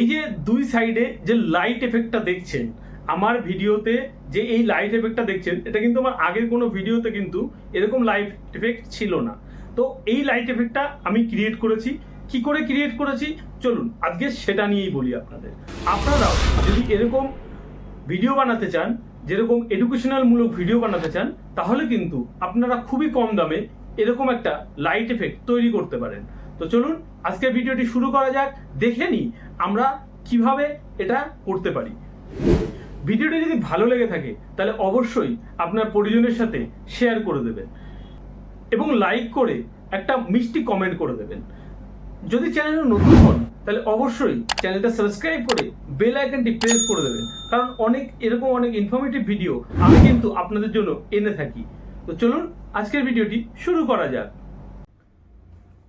এই যে দুই সাইডে যে লাইট এফেক্টটা দেখছেন, আমার ভিডিওতে যে এই লাইট এফেক্টটা দেখছেন, এটা কিন্তু আমার আগের কোনো ভিডিওতে কিন্তু এরকম লাইট এফেক্ট ছিল না। তো এই লাইট এফেক্টটা আমি ক্রিয়েট করেছি। কি করে ক্রিয়েট করেছি? চলুন, আজকে সেটা নিয়েই বলি আপনাদের। আপনারাও যদি এরকম ভিডিও বানাতে চান, যেরকম এডুকেশনাল মূলক ভিডিও বানাতে চান, তাহলে কিন্তু আপনারা খুবই কম দামে এরকম একটা লাইট এফেক্ট তৈরি করতে পারেন। তো চলুন, আজকের ভিডিওটি শুরু করা যাক। দেখে নিই আমরা কীভাবে এটা করতে পারি। ভিডিওটি যদি ভালো লেগে থাকে, তাহলে অবশ্যই আপনার পরিজনের সাথে শেয়ার করে দেবেন এবং লাইক করে একটা মিষ্টি কমেন্ট করে দেবেন। যদি চ্যানেলে নতুন হন, তাহলে অবশ্যই চ্যানেলটা সাবস্ক্রাইব করে বেল আইকনটি প্রেস করে দেবেন। কারণ অনেক, এরকম অনেক ইনফরমেটিভ ভিডিও আমি কিন্তু আপনাদের জন্য এনে থাকি। তো চলুন, আজকের ভিডিওটি শুরু করা যাক।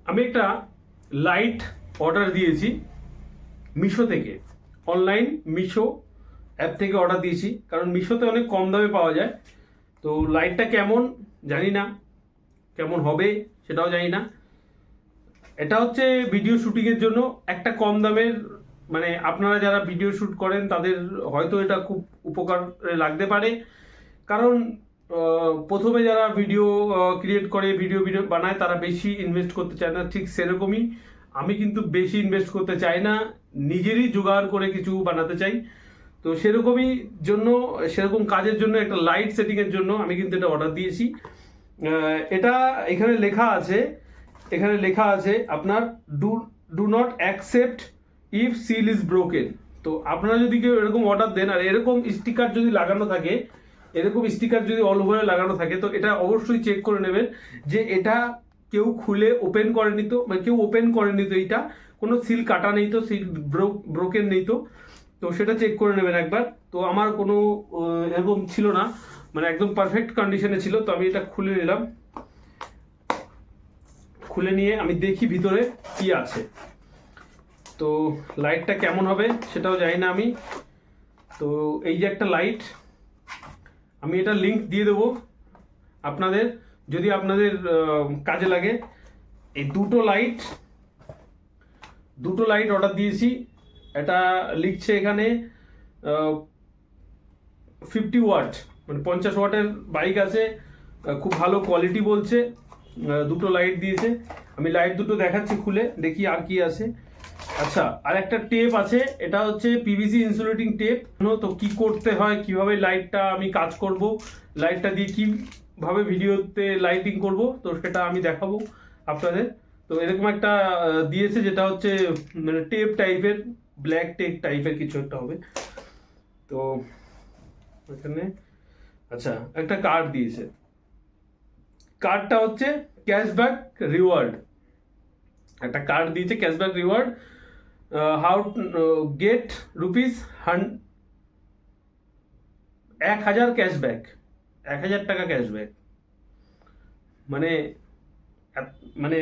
আমি একটা লাইট অর্ডার দিয়েছি মিশো থেকে। অনলাইন মিশো অ্যাপ থেকে অর্ডার দিয়েছি। কারণ মিশোতে অনেক কম দামে পাওয়া যায়। তো লাইটটা কেমন জানি না। কেমন হবে সেটাও জানি না। এটা হচ্ছে ভিডিও শুটিংয়ের জন্য একটা কম দামের মানে আপনারা যারা ভিডিও শ্যুট করেন তাদের হয়তো এটা খুব উপকারে লাগতে পারে। কারণ প্রথমে যারা ভিডিও ক্রিয়েট করে ভিডিও ভিডিও বানায়, তারা বেশি ইনভেস্ট করতে চায় না। ঠিক সেরকমই আমি কিন্তু বেশি ইনভেস্ট করতে চাই না, নিজেরই জোগাড় করে কিছু বানাতে চাই। তো সেরকমই জন্য, সেরকম কাজের জন্য, একটা লাইট সেটিংয়ের জন্য আমি কিন্তু এটা অর্ডার দিয়েছি। এটা এখানে লেখা আছে, এখানে লেখা আছে আপনার do do not accept if seal is broken তো আপনারা যদি কেউ এরকম অর্ডার দেন, আর এরকম স্টিকার যদি লাগানো থাকে এরকম স্টিকার যদি অল ওভারে লাগানো থাকে, তো এটা অবশ্যই চেক করে নেবেন যে এটা কেউ খুলে ওপেন করেনি তো মানে কেউ ওপেন করেনি তো এইটা। কোনো সিল কাটা নেই তো সিল ব্রোকেন নেই তো। তো সেটা চেক করে নেবেন একবার। তো আমার কোনো এরকম ছিল না। মানে একদম পারফেক্ট কন্ডিশনে ছিল, তো আমি এটা খুলে নিলাম। খুলে নিয়ে আমি দেখি ভিতরে কি আছে। তো লাইটটা কেমন হবে সেটাও জানি না আমি। তো এই যে একটা লাইট আমি এটা লিংক দিয়ে দেবো আপনাদের, যদি আপনাদের কাজে লাগে। এই দুটো লাইট দুটো লাইট অর্ডার দিয়েছি। এটা লিখছে এখানে ফিফটি ওয়াট মানে পঞ্চাশ ওয়াটের বাইক আছে খুব ভালো কোয়ালিটি বলছে। দুটো লাইট দিয়েছে। আমি লাইট দুটো দেখাচ্ছি খুলে, দেখি আর কি আছে। আচ্ছা আর একটা টেপ আছে, এটা হচ্ছে পিভিসি ইনসুলেটিং টেপ তো কি করতে হয়, কীভাবে লাইটটা আমি কাজ করব লাইটটা দিয়ে কীভাবে ভিডিওতে লাইটিং করব, তো সেটা আমি দেখাবো আপনাদের। তো এরকম একটা দিয়েছে যেটা হচ্ছে মানে টেপ টাইপের ব্ল্যাক টেপ টাইপের কিছু একটা হবে। তো এখানে আচ্ছা একটা কার্ড দিয়েছে। কার্ডটা হচ্ছে ক্যাশব্যাক রিওয়ার্ড একটা কার্ড দিয়েছে cashback reward how get rupees হান এক হাজার ক্যাশব্যাক এক হাজার টাকা ক্যাশব্যাক মানে মানে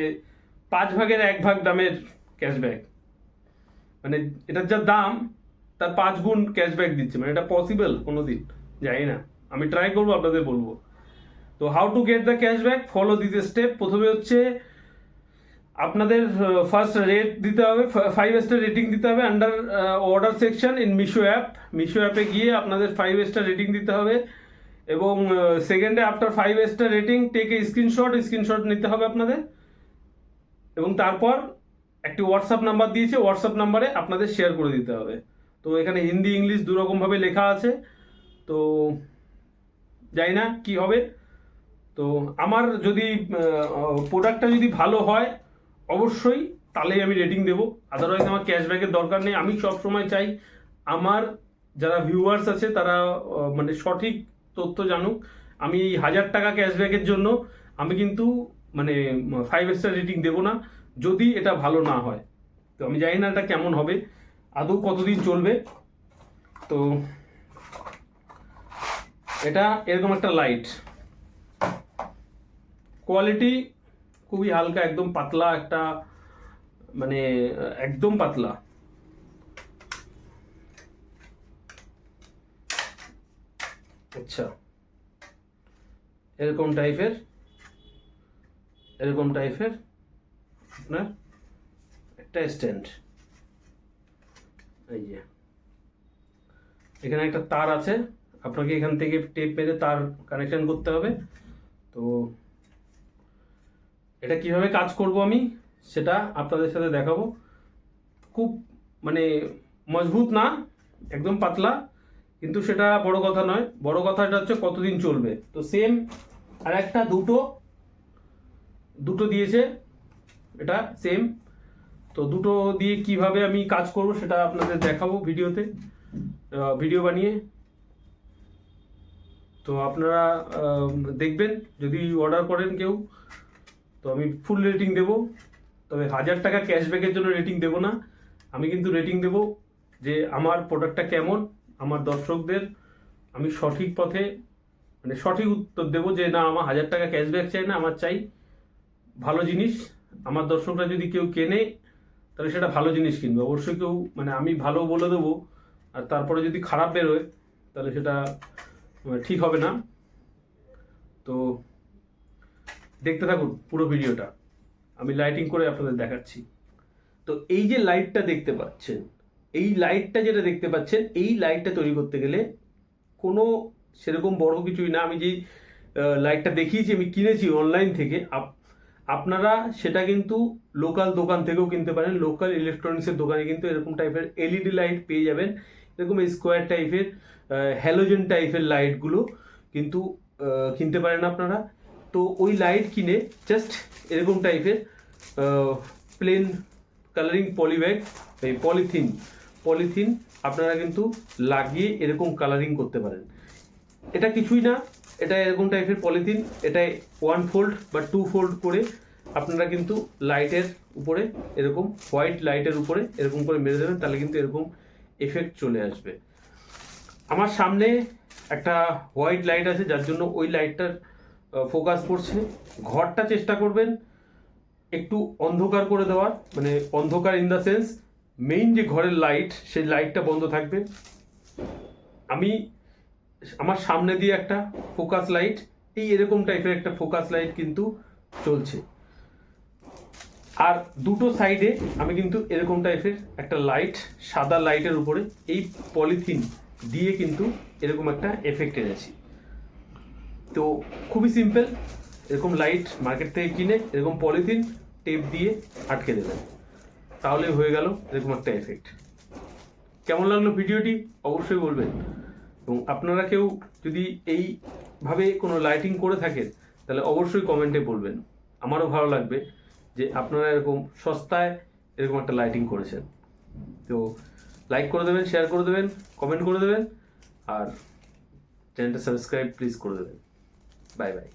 পাঁচ ভাগের এক ভাগ দামের ক্যাশব্যাক মানে এটার যা দাম, তার পাঁচ গুণ ক্যাশব্যাক দিচ্ছে। মানে এটা পসিবল কোনোদিন, জানি না। আমি ট্রাই করব, আপনাদের বলব। তো how to get the cashback follow this step প্রথমে হচ্ছে আপনাদের ফার্স্ট রেট দিতে হবে ফাইভ স্টার রেটিং দিতে হবে under order section in Meesho app Meesho অ্যাপে গিয়ে আপনাদের ফাইভ স্টার রেটিং দিতে হবে। এবং সেকেন্ডে after five star rating take screenshot screenshot নিতে হবে আপনাদের। এবং তারপর একটি হোয়াটসঅ্যাপ নাম্বার দিয়েছে হোয়াটসঅ্যাপ নাম্বারে আপনাদের শেয়ার করে দিতে হবে। তো এখানে হিন্দি, ইংলিশ দুরকমভাবে লেখা আছে। তো জানি না কি হবে। তো আমার যদি প্রোডাক্টটা যদি ভালো হয় অবশ্যই তাহলেই আমি রেটিং দেবো। আদারওয়াইজ আমার ক্যাশব্যাকের দরকার নেই। আমি সব সময় চাই আমার যারা ভিউয়ার্স আছে তারা মানে সঠিক তথ্য জানুক। আমি এই হাজার টাকা ক্যাশব্যাকের জন্য আমি কিন্তু মানে ফাইভ স্টার রেটিং দেবো না। যদি এটা ভালো না হয়। তো আমি জানি না এটা কেমন হবে। আদৌ কতদিন চলবে? তো এটা এরকম একটা লাইট কোয়ালিটি খুবই হালকা, একদম পাতলা একটা মানে একদম পাতলা। আচ্ছা। এরকম টাইপের এরকম টাইপের আপনার একটা স্ট্যান্ড। এই যে। এখানে একটা তার আছে। আপনাকে এখান থেকে টেপ মেরে তার কানেকশন করতে হবে। তো এটা কীভাবে কাজ করব আমি সেটা আপনাদের সাথে দেখাবো। খুব মানে মজবুত না, একদম পাতলা, কিন্তু সেটা বড় কথা নয়। বড় কথাটা হচ্ছে কতদিন চলবে। তো সেম আর একটা দুটো দুটো দিয়েছে, এটা সেম তো দুটো দিয়ে কীভাবে আমি কাজ করব সেটা আপনাদের দেখাবো ভিডিওতে ভিডিও বানিয়ে। তো আপনারা দেখবেন, যদি অর্ডার করেন কেউ তো আমি ফুল রেটিং দেব। তবে হাজার টাকা ক্যাশব্যাকের জন্য রেটিং দেব না। আমি কিন্তু রেটিং দেব যে আমার প্রোডাক্টটা কেমন, আমার দর্শকদের। আমি সঠিক পথে মানে সঠিক উত্তর দেব যে না, আমার হাজার টাকা ক্যাশব্যাক চাই না, আমার চাই ভালো জিনিস। আমার দর্শকরা যদি কেউ কেনে, তাহলে সেটা ভালো জিনিস কিনবে। অবশ্যই কেউ মানে আমি ভালো বলে দেবো। আর তারপরে যদি খারাপ বেরোয়, তাহলে সেটা ঠিক হবে না। তো দেখতে থাকুন পুরো ভিডিওটা। আমি লাইটিং করে আপনাদের দেখাচ্ছি। তো এই যে লাইটটা দেখতে পাচ্ছেন, এই লাইটটা যেটা দেখতে পাচ্ছেন, এই লাইটটা তৈরি করতে গেলে কোনো সেরকম বড় কিছুই না। আমি যেই লাইটটা দেখিয়েছি, আমি কিনেছি অনলাইন থেকে, আপ- আপনারা সেটা কিন্তু লোকাল দোকান থেকেও কিনতে পারেন। লোকাল ইলেকট্রনিক্সের দোকানে কিন্তু এরকম টাইপের এলইডি লাইট পেয়ে যাবেন। এরকম স্কোয়ার টাইপের হ্যালোজেন টাইপের লাইটগুলো কিন্তু কিনতে পারেন আপনারা। তো ওই লাইট কিনে জাস্ট এরকম টাইপের প্লেন কালারিং পলিব্যাগ এই পলিথিন পলিথিন আপনারা কিন্তু লাগিয়ে এরকম কালারিং করতে পারেন। এটা কিছুই না, এটা এরকম টাইপের পলিথিন এটা ওয়ান ফোল্ড বা টু ফোল্ড করে আপনারা কিন্তু লাইটের উপরে এরকম হোয়াইট লাইটের উপরে এরকম করে মেরে দেবেন, তাহলে কিন্তু এরকম এফেক্ট চলে আসবে। আমার সামনে একটা হোয়াইট লাইট আছে, যার জন্য ওই লাইটটার ফোকাস পড়ছে ঘরটা চেষ্টা করবেন একটু অন্ধকার করে দেওয়ার মানে অন্ধকার ইন দ্য সেন্স মেইন যে ঘরের লাইট সেই লাইটটা বন্ধ থাকবে। আমি আমার সামনে দিয়ে একটা ফোকাস লাইট এই এরকম টাইপের একটা ফোকাস লাইট কিন্তু চলছে। আর দুটো সাইডে আমি কিন্তু এরকম টাইপের একটা লাইট সাদা লাইটের উপরে এই পলিথিন দিয়ে কিন্তু এরকম একটা এফেক্ট এনেছি। তো খুবই সিম্পল এরকম লাইট মার্কেট থেকে কিনে, এরকম পলিথিন টেপ দিয়ে আটকে দেবেন তাহলে হয়ে গেল এরকম একটা এফেক্ট কেমন লাগল ভিডিওটি? অবশ্যই বলবেন। এবং আপনারা কেউ যদি এইভাবে কোনো লাইটিং করে থাকেন, তাহলে অবশ্যই কমেন্টে বলবেন। আমারও ভালো লাগবে যে আপনারা এরকম সস্তায় এরকম একটা লাইটিং করেছেন। তো লাইক করে দেবেন শেয়ার করে দেবেন কমেন্ট করে দেবেন, আর চ্যানেলটা সাবস্ক্রাইব প্লিজ করে দেবেন। Bye bye